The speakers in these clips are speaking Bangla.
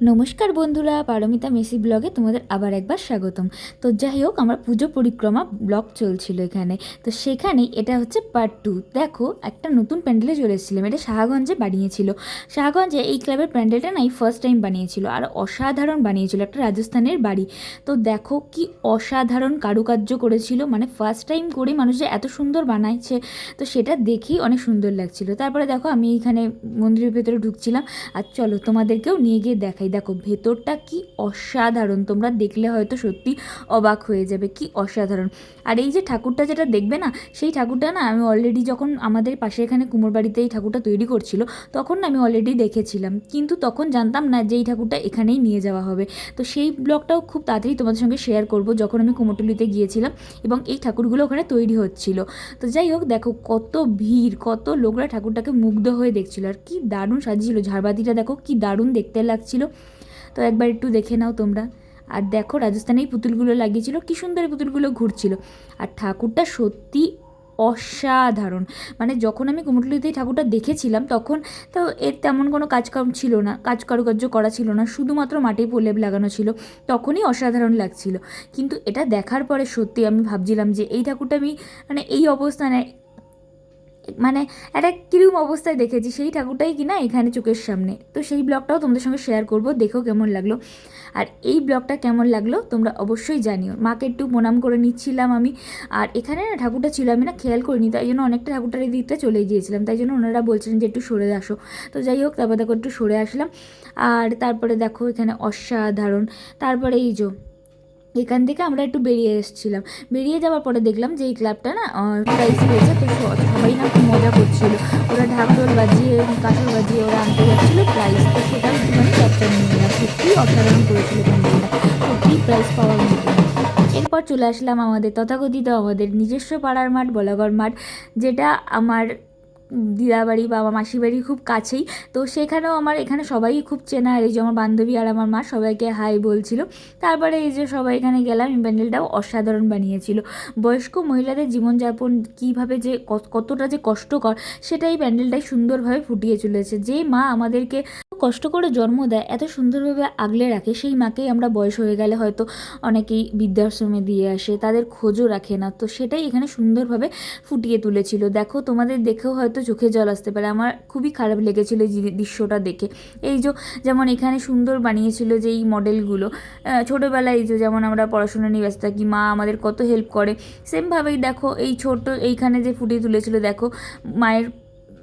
নমস্কার বন্ধুরা, পারমিতা মেসি ব্লগে তোমাদের আবার একবার স্বাগতম। তো যাই হোক, আমার পুজো পরিক্রমা ব্লগ চলছিল এখানে। তো সেখানেই এটা হচ্ছে পার্ট টু দেখো, একটা নতুন প্যান্ডেলে চলে এসেছিলাম। এটা শাহগঞ্জে বানিয়েছিল। শাহগঞ্জে এই ক্লাবের প্যান্ডেলটা নাই ফার্স্ট টাইম বানিয়েছিল। আর অসাধারণ বানিয়েছিল। একটা রাজস্থানের বাড়ি। তো দেখো কি অসাধারণ কারুকার্য করেছিল। মানে ফার্স্ট টাইম করে মানুষ যে এত সুন্দর বানাইছে। তো সেটা দেখেই অনেক সুন্দর লাগছিল। তারপরে দেখো আমি এখানে মন্দিরের ভেতরে ঢুকছিলাম। আর চলো তোমাদেরকেও নিয়ে গিয়ে দেখাই। দেখো, ভেতরটা কি অসাধারণ। তোমরা দেখলে হয়তো সত্যি অবাক হয়ে যাবে, কি অসাধারণ। আর এই যে ঠাকুরটা যেটা দেখবে না, সেই ঠাকুরটা না আমি অলরেডি যখন আমাদের পাশে এখানে কুমোর বাড়িতে এই ঠাকুরটা তৈরি করছিল, তখন আমি অলরেডি দেখেছিলাম। কিন্তু তখন জানতাম না যে এই ঠাকুরটা এখানেই নিয়ে যাওয়া হবে। তো সেই ব্লগটাও খুব তাড়াতাড়ি তোমাদের সঙ্গে শেয়ার করব যখন আমি কুমোরটুলিতে গিয়েছিলাম এবং এই ঠাকুরগুলো ওখানে তৈরি হচ্ছিল। তো যাই হোক, দেখো কত ভিড়, কত লোকরা ঠাকুরটাকে মুগ্ধ হয়ে দেখছিল। আর কি দারুণ সাজিয়েছিল। ঝাড়বাতিটা দেখো, কি দারুণ দেখতে লাগছিল। তো একবার একটু দেখে নাও তোমরা। আর দেখো রাজস্থানে এই পুতুলগুলো লাগিয়েছিল, কী সুন্দর পুতুলগুলো ঘুরছিল। আর ঠাকুরটা সত্যি অসাধারণ। মানে যখন আমি কুমোটলিতে এই ঠাকুরটা দেখেছিলাম, তখন তো এর তেমন কোনো কাজকর্ম ছিল না কাজ কারুকার্য করা ছিল না, শুধুমাত্র মাটি প্রলেপ লাগানো ছিল, তখনই অসাধারণ লাগছিল। কিন্তু এটা দেখার পরে সত্যি আমি ভাবছিলাম যে, এই ঠাকুরটা আমি মানে এই অবস্থানে মানে একটা কিরম অবস্থায় দেখেছি, সেই ঠাকুরটাই কিনা এখানে চোখের সামনে। তো সেই ব্লগটাও তোমাদের সঙ্গে শেয়ার করব, দেখো কেমন লাগল। আর এই ব্লগটা কেমন লাগল তোমরা অবশ্যই জানিও। মাকে একটু প্রণাম করে নিচ্ছিলাম আমি। আর এখানে না ঠাকুরটা ছিল, আমি না খেয়াল করিনি, তাই জন্য অনেকটা ঠাকুরটার এই দিকটা চলে গিয়েছিলাম। তাই জন্য ওনারা বলছিলেন যে একটু সরে আসো। তো যাই হোক, তারপর দেখো একটু সরে আসলাম। আর তারপরে দেখো এখানে অসাধারণ। তারপরে এই যে এখান থেকে আমরা একটু বেরিয়ে এসেছিলাম। বেরিয়ে যাওয়ার পরে দেখলাম যে এই ক্লাবটা না প্রাইস পেয়েছে তো সবাই না খুব মজা করছিল। ওরা ঢাকঢোল বাজিয়ে কাঁসর বাজিয়ে ওরা আনতে যাচ্ছিল প্রাইস তো সেটা একটুখানি ক্যাপচার নিয়ে নিলাম। সত্যিই অসাধারণ করেছিল সত্যিই প্রাইস পাওয়া মতো। এরপর চলে আসলাম আমাদের তথাকথিত আমাদের নিজস্ব পাড়ার মাঠ, বলাগড় মাঠ, যেটা আমার দিদাবাড়ি বাবা মাসি বাড়ি খুব কাছেই। তো সেখানেও আমার, এখানে সবাই খুব চেনা। আর এই যে আমার বান্ধবী আর আমার মা সবাইকে হাই বলছিল। তারপরে এই যে সবাই এখানে গেলাম, এই প্যান্ডেলটাও অসাধারণ বানিয়েছিল। বয়স্ক মহিলাদের জীবনযাপন কীভাবে যে কতটা যে কষ্টকর সেটাই প্যান্ডেলটাই সুন্দরভাবে ফুটিয়ে চলেছে যে মা আমাদেরকে কষ্ট করে জন্ম দেয়, এত সুন্দরভাবে আগলে রাখে, সেই মাকেই আমরা বয়স হয়ে গেলে হয়তো অনেকেই বৃদ্ধাশ্রমে দিয়ে আসে, তাদের খোঁজও রাখে না। তো সেটাই এখানে সুন্দরভাবে ফুটিয়ে তুলেছিল। দেখো, তোমাদের দেখেও হয়তো চোখে জল আসতে পারে। আমার খুবই খারাপ লেগেছিল এই দৃশ্যটা দেখে। এই যে যেমন এখানে সুন্দর বানিয়েছিল যে এই মডেলগুলো ছোটোবেলায় এই যে যেমন আমরা পড়াশোনা নিয়ে ব্যস্ত থাকি, মা আমাদের কত হেল্প করে। সেমভাবেই দেখো, এই ছোট, এইখানে যে ফুটিয়ে তুলেছিল, দেখো, মায়ের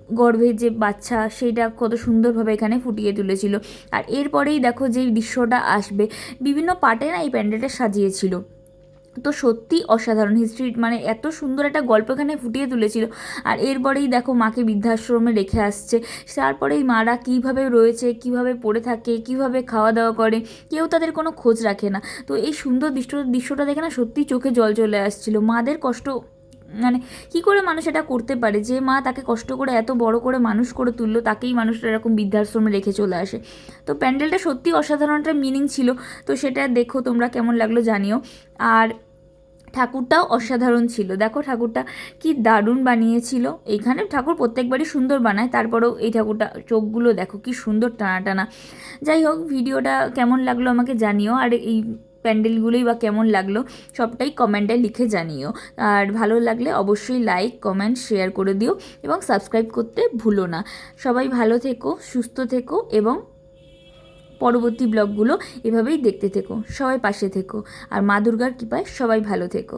গর্ভে যে বাচ্চা সেইটা কত সুন্দরভাবে এখানে ফুটিয়ে তুলেছিল। আর এরপরেই দেখো যেই দৃশ্যটা আসবে। বিভিন্ন পার্টে না এই প্যান্ডেলটা সাজিয়েছিল। তো সত্যি অসাধারণ হিস্ট্রি মানে এত সুন্দর একটা গল্প এখানে ফুটিয়ে তুলেছিল। আর এরপরেই দেখো মাকে বৃদ্ধাশ্রমে রেখে আসছে। তারপরেই মারা কীভাবে রয়েছে, কীভাবে পড়ে থাকে, কীভাবে খাওয়া দাওয়া করে, কেউ তাদের কোনো খোঁজ রাখে না। তো এই সুন্দর দৃশ্য, দৃশ্যটা দেখে না সত্যি চোখে জল চলে আসছিল। মাদের কষ্ট মানে কী করে মানুষ এটা করতে পারে? যে মা তাকে কষ্ট করে এত বড় করে মানুষ করে তুললো, তাকেই মানুষটা এরকম বৃদ্ধাশ্রমে রেখে চলে আসে। তো প্যান্ডেলটা সত্যি অসাধারণ একটা মিনিং ছিল। তো সেটা দেখো তোমরা কেমন লাগল জানিও। আর ঠাকুরটাও অসাধারণ ছিল। দেখো ঠাকুরটা কি দারুণ বানিয়েছিল। এইখানে ঠাকুর প্রত্যেকবারই সুন্দর বানায়, তারপরেও এই ঠাকুরটা চোখগুলো দেখো কি সুন্দর টানা টানা। যাই হোক, ভিডিওটা কেমন লাগল আমাকে জানিও। আর এই প্যান্ডেলগুলোই বা কেমন লাগল সবটাই কমেন্টে লিখে জানিও। আর ভালো লাগলে অবশ্যই লাইক, কমেন্ট, শেয়ার করে দিও এবং সাবস্ক্রাইব করতে ভুলো না। সবাই ভালো থেকো, সুস্থ থেকো এবং পরবর্তী ব্লগগুলো এভাবেই দেখতে থেকো। সবাই পাশে থেকো। আর মা দুর্গার কৃপায় সবাই ভালো থেকো।